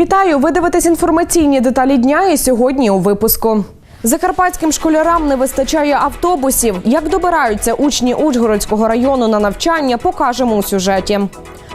Вітаю! Ви дивитесь інформаційні деталі дня і сьогодні у випуску. Закарпатським школярам не вистачає автобусів. Як добираються учні Ужгородського району на навчання, покажемо у сюжеті.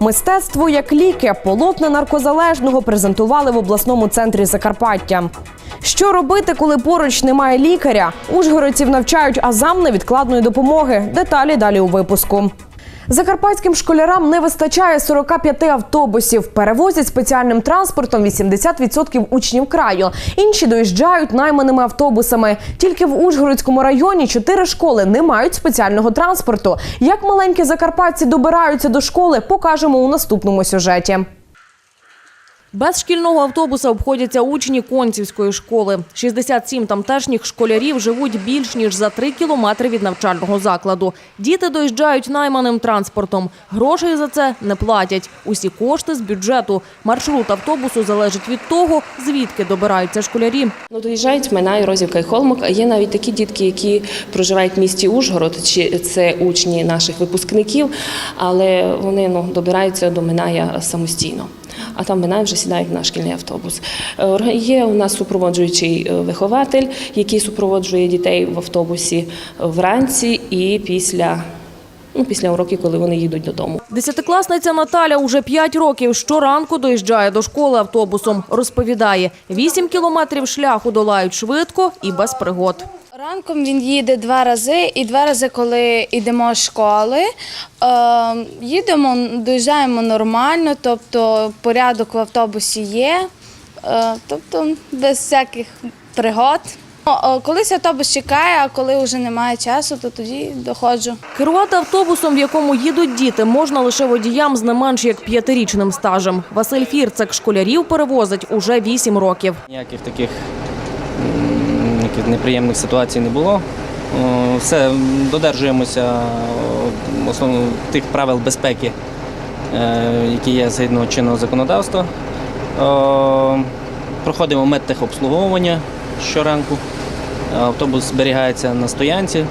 Мистецтво як ліки полотна наркозалежного презентували в обласному центрі Закарпаття. Що робити, коли поруч немає лікаря? Ужгородців навчають азам невідкладної допомоги. Деталі далі у випуску. Закарпатським школярам не вистачає 45 автобусів. Перевозять спеціальним транспортом 80% учнів краю. Інші доїжджають найманими автобусами. Тільки в Ужгородському районі чотири школи не мають спеціального транспорту. Як маленькі закарпатці добираються до школи, покажемо у наступному сюжеті. Без шкільного автобуса обходяться учні Концівської школи. 67 тамтешніх школярів живуть більш ніж за 3 кілометри від навчального закладу. Діти доїжджають найманим транспортом. Грошей за це не платять. Усі кошти з бюджету. Маршрут автобусу залежить від того, звідки добираються школярі. Ну, доїжджають Минай, Розівка і Холмок. А є навіть такі дітки, які проживають в місті Ужгород, чи це учні наших випускників, але вони ну, добираються до Миная самостійно. А там Минай вже сідають на шкільний автобус. Е, Є у нас супроводжуючий е, вихователь, який супроводжує дітей в автобусі вранці і після, ну, після уроків, коли вони їдуть додому. Десятикласниця Наталя уже 5 років щоранку доїжджає до школи автобусом. Розповідає, 8 кілометрів шляху долають швидко і без пригод. Ранком він їде два рази, і два рази, коли йдемо з школи, е, їдемо, доїжджаємо нормально, тобто порядок в автобусі є, е, тобто без всяких пригод. Колись автобус чекає, а коли вже немає часу, то тоді доходжу. Керувати автобусом, в якому їдуть діти, можна лише водіям з не менш як п'ятирічним стажем. Василь Фірцак школярів перевозить уже 8 років. Ніяких таких неприємних ситуацій не було. Все, додержуємося основно тих правил безпеки, е, які є згідно чинного законодавства. Проходимо медтехобслуговування щоранку. Автобус зберігається на стоянці.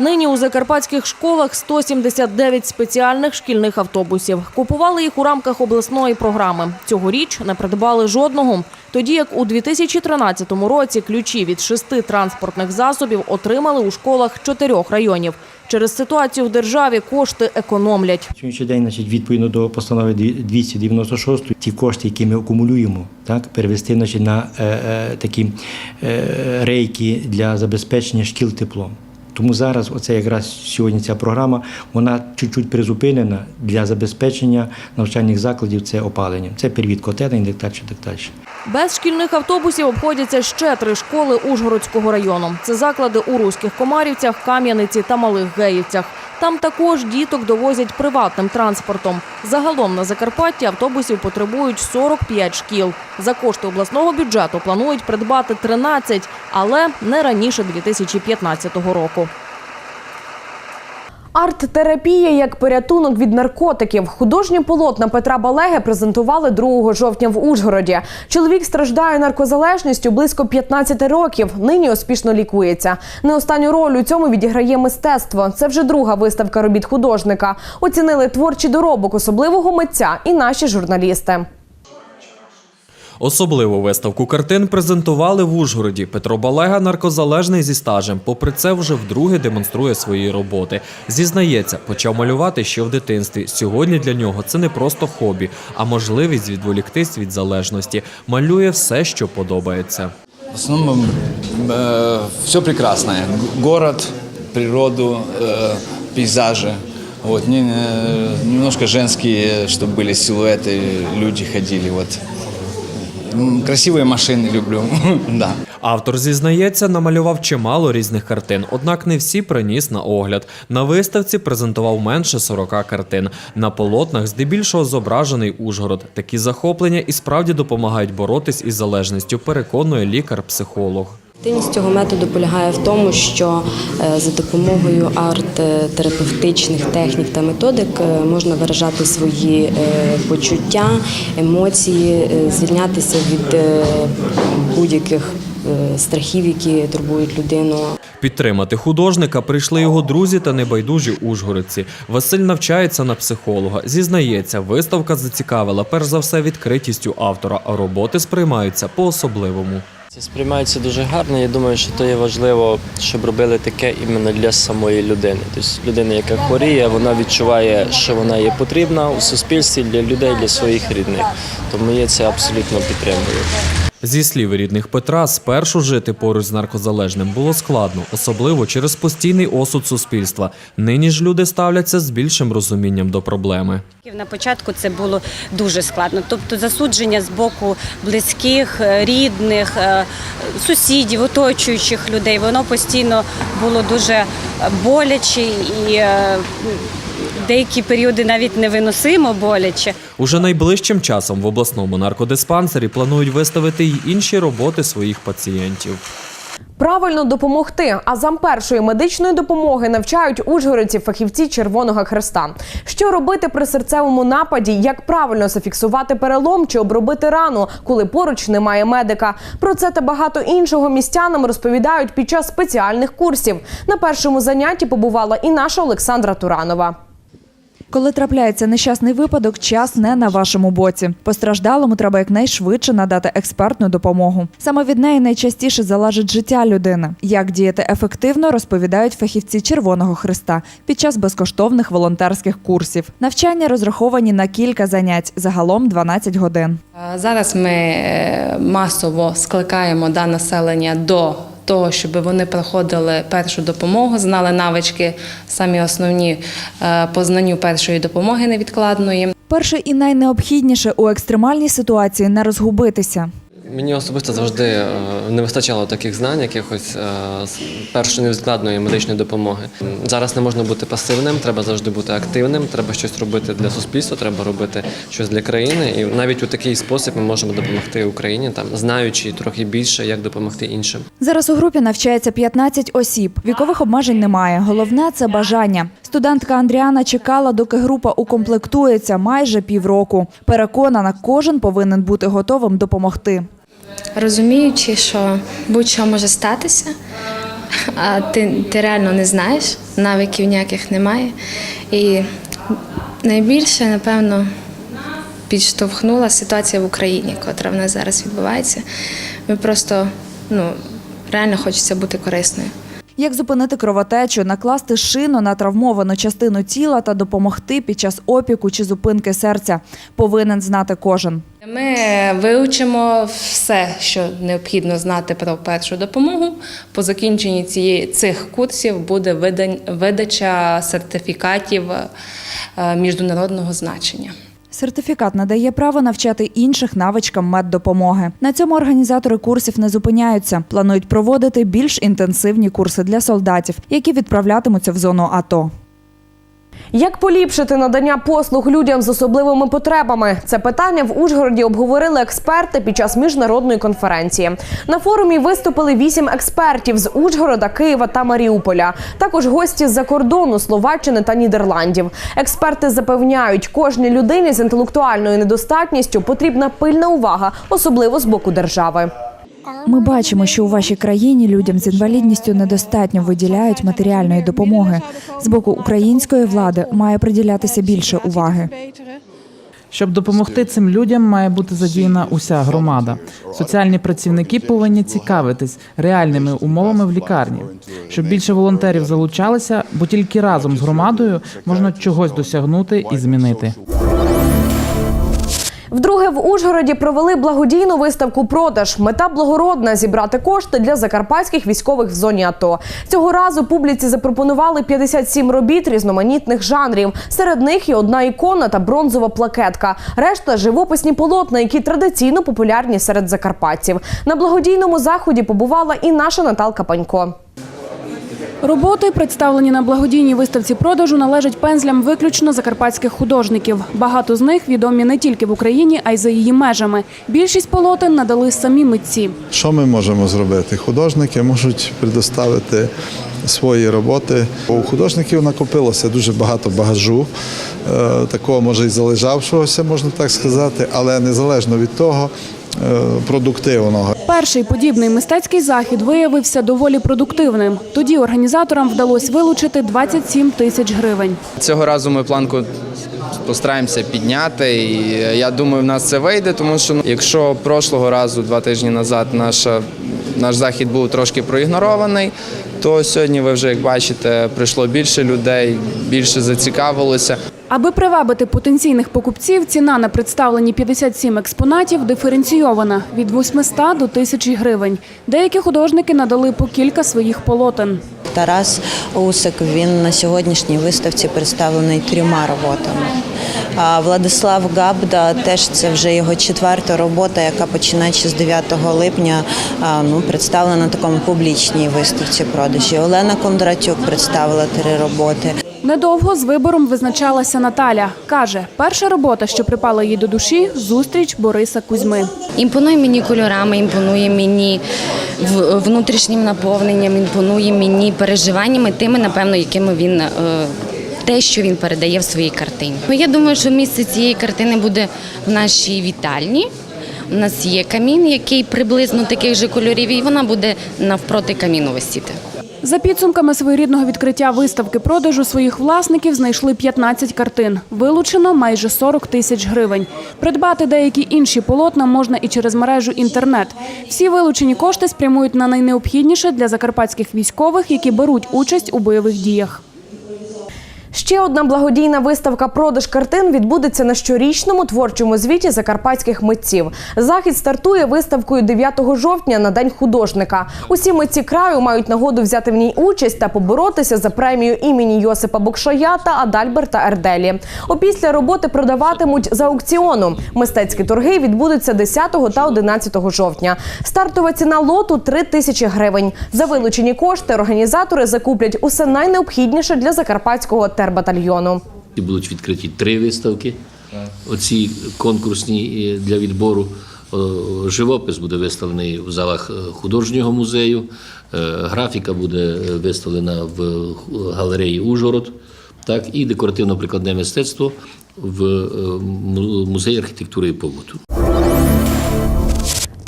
Нині у закарпатських школах 179 спеціальних шкільних автобусів. Купували їх у рамках обласної програми. Цьогоріч не придбали жодного. Тоді як у 2013 році ключі від шести транспортних засобів отримали у школах чотирьох районів. Через ситуацію в державі кошти економлять. Сьогоднішній день, значить, відповідно до постанови 296, ті кошти, які ми акумулюємо, так, перевести значить, на е, е, такі е, рейки для забезпечення шкіл теплом. Тому зараз, оце якраз сьогодні ця програма, вона чуть-чуть призупинена для забезпечення навчальних закладів це опаленням. Це перевід котелень, так далі, так. Без шкільних автобусів обходяться ще три школи Ужгородського району. Це заклади у Руських Комарівцях, Кам'яниці та Малих Геївцях. Там також діток довозять приватним транспортом. Загалом на Закарпатті автобусів потребують 45 шкіл. За кошти обласного бюджету планують придбати 13, але не раніше 2015 року. Арт-терапія як порятунок від наркотиків. Художні полотна Петра Балеги презентували 2 жовтня в Ужгороді. Чоловік страждає наркозалежністю близько 15 років. Нині успішно лікується. Не останню роль у цьому відіграє мистецтво. Це вже друга виставка робіт художника. Оцінили творчий доробок особливого митця і наші журналісти. Особливу виставку картин презентували в Ужгороді. Петро Балега наркозалежний зі стажем. Попри це, вже вдруге демонструє свої роботи. Зізнається, почав малювати ще в дитинстві. Сьогодні для нього це не просто хобі, а можливість відволіктись від залежності. Малює все, що подобається. В основном э, все прекрасное. Г- Город, природу, э, пейзажи. Вот, мне, э, немножко женские, чтобы были силуэты, люди ходили. Вот. М, Красивые машины люблю. да. Автор зізнається, намалював чимало різних картин, однак не всі приніс на огляд. На виставці презентував менше 40 картин. На полотнах здебільшого зображений Ужгород. Такі захоплення і справді допомагають боротись із залежністю, переконує лікар-психолог. Ефективність цього методу полягає в тому, що е, за допомогою арт-терапевтичних технік та методик е, можна виражати свої е, почуття, емоції, звільнятися від будь-яких страхів, які турбують людину. Підтримати художника прийшли його друзі та небайдужі ужгородці. Василь навчається на психолога. Зізнається, виставка зацікавила перш за все відкритістю автора, а роботи сприймаються по-особливому. Сприймається дуже гарно. Я думаю, що то є важливо, щоб робили таке іменно для самої людини. Тобто людина, яка хворіє, вона відчуває, що вона є потрібна у суспільстві для людей, для своїх рідних. Тому я це абсолютно підтримую. Зі слів рідних Петра, спершу жити поруч з наркозалежним було складно, особливо через постійний осуд суспільства. Нині ж люди ставляться з більшим розумінням до проблеми. На початку це було дуже складно. Тобто засудження з боку близьких, е, рідних, е, сусідів, оточуючих людей, воно постійно було дуже боляче і е, деякі періоди навіть невиносимо боляче. Уже найближчим часом в обласному наркодиспансері планують виставити й інші роботи своїх пацієнтів. Правильно допомогти. Азам першої медичної допомоги навчають ужгородці фахівці Червоного Хреста. Що робити при серцевому нападі, як правильно зафіксувати перелом чи обробити рану, коли поруч немає медика. Про це та багато іншого містянам розповідають під час спеціальних курсів. На першому занятті побувала і наша Олександра Туранова. Коли трапляється нещасний випадок, час не на вашому боці. Постраждалому треба якнайшвидше надати експертну допомогу. Саме від неї найчастіше залежить життя людини. Як діяти ефективно, розповідають фахівці Червоного Христа під час безкоштовних волонтерських курсів. Навчання розраховані на кілька занять, загалом 12 годин. Зараз ми е, масово скликаємо да, населення до того, щоб вони проходили першу допомогу, знали навички, самі основні е, по знанню першої допомоги невідкладної. Перше і найнеобхідніше у екстремальній ситуації не розгубитися. Мені особисто завжди е, не вистачало таких знань, якихось е, першої невідкладної медичної допомоги. Зараз не можна бути пасивним, треба завжди бути активним, треба щось робити для суспільства, треба робити щось для країни. І навіть у такий спосіб ми можемо допомогти Україні, там знаючи трохи більше, як допомогти іншим. Зараз у групі навчається 15 осіб. Вікових обмежень немає. Головне це бажання. Студентка Андріана чекала, доки група укомплектується майже півроку. Переконана, кожен повинен бути готовим допомогти. Розуміючи, що будь-що може статися, а ти, ти реально не знаєш, навиків ніяких немає. І найбільше, напевно, підштовхнула ситуація в Україні, котра в нас зараз відбувається. Ми просто ну, реально хочеться бути корисною. Як зупинити кровотечу, накласти шину на травмовану частину тіла та допомогти під час опіку чи зупинки серця, повинен знати кожен. Ми вивчимо все, що необхідно знати про першу допомогу. По закінченні цієї цих курсів буде видань- видача сертифікатів е, міжнародного значення. Сертифікат надає право навчати інших навичкам меддопомоги. На цьому організатори курсів не зупиняються. Планують проводити більш інтенсивні курси для солдатів, які відправлятимуться в зону АТО. Як поліпшити надання послуг людям з особливими потребами? Це питання в Ужгороді обговорили експерти під час міжнародної конференції. На форумі виступили вісім експертів з Ужгорода, Києва та Маріуполя. Також гості з-за кордону Словаччини та Нідерландів. Експерти запевняють, кожній людині з інтелектуальною недостатністю потрібна пильна увага, особливо з боку держави. Ми бачимо, що у вашій країні людям з інвалідністю недостатньо виділяють матеріальної допомоги. З боку української влади має приділятися більше уваги. Щоб допомогти цим людям, має бути задіяна уся громада. Соціальні працівники повинні цікавитись реальними умовами в лікарні, щоб більше волонтерів залучалися, бо тільки разом з громадою можна чогось досягнути і змінити. Вдруге в Ужгороді провели благодійну виставку продаж. Мета благородна зібрати кошти для закарпатських військових в зоні АТО. Цього разу публіці запропонували 57 робіт різноманітних жанрів. Серед них і одна ікона та бронзова плакетка. Решта живописні полотна, які традиційно популярні серед закарпатців. На благодійному заході побувала і наша Наталка Панько. Роботи, представлені на благодійній виставці продажу, належать пензлям виключно закарпатських художників. Багато з них відомі не тільки в Україні, а й за її межами. Більшість полотен надали самі митці. Що ми можемо зробити? Художники можуть предоставити свої роботи. У художників накопилося дуже багато багажу, е, такого може і залежавшогося, можна так сказати, але незалежно від того, продуктивного. Перший подібний мистецький захід виявився доволі продуктивним. Тоді організаторам вдалося вилучити 27 тисяч гривень. Цього разу ми планку постараємося підняти, і я думаю, в нас це вийде, тому що ну, якщо прошлого разу, два тижні назад, наша, наш захід був трошки проігнорований, то сьогодні ви вже як бачите, прийшло більше людей, більше зацікавилося. Аби привабити потенційних покупців, ціна на представлені 57 експонатів диференційована від 800 до 1000 гривень. Деякі художники надали по кілька своїх полотен. Тарас Усик він на сьогоднішній виставці представлений трьома роботами. А Владислав Габда теж це вже його четверта робота, яка починаючи з 9 липня ну, представлена на такому публічній виставці продажі. Олена Кондратюк представила три роботи. Недовго з вибором визначалася Наталя. Каже, перша робота, що припала їй до душі зустріч Бориса Кузьми. Імпонує мені кольорами, імпонує мені внутрішнім наповненням, імпонує мені переживаннями, тими, напевно, якими він. е, Те, що він передає в своїй картині. Ну, Я думаю, що місце цієї картини буде в нашій вітальні. У нас є камін, який приблизно таких же кольорів, і вона буде навпроти каміну висіти. За підсумками своєрідного відкриття виставки продажу своїх власників знайшли 15 картин. Вилучено майже 40 тисяч гривень. Придбати деякі інші полотна можна і через мережу інтернет. Всі вилучені кошти спрямують на найнеобхідніше для закарпатських військових, які беруть участь у бойових діях. Ще одна благодійна виставка продаж картин відбудеться на щорічному творчому звіті закарпатських митців. Захід стартує виставкою 9 жовтня на День художника. Усі митці краю мають нагоду взяти в ній участь та поборотися за премію імені Йосипа Бокшая та Адальберта Ерделі. Опісля роботи продаватимуть за аукціону. Мистецькі торги відбудуться 10 та 11 жовтня. Стартова ціна лоту 3 тисячі гривень. За вилучені кошти організатори закуплять усе найнеобхідніше для закарпатського тербатальйону. Будуть відкриті три виставки. Оці конкурсні е, для відбору. Е, Живопис буде виставлений в залах е, художнього музею. Графіка буде виставлена в галереї Ужгород. Так, і декоративно-прикладне мистецтво в музеї архітектури і побуту.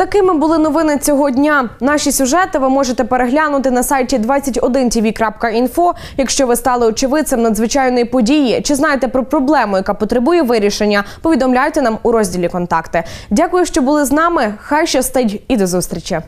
Такими були новини цього дня. Наші сюжети ви можете переглянути на сайті 21tv.info, якщо ви стали очевидцем надзвичайної події. Чи знаєте про проблему, яка потребує вирішення? Повідомляйте нам у розділі контакти. Дякую, що були з нами. Хай щастить і до зустрічі.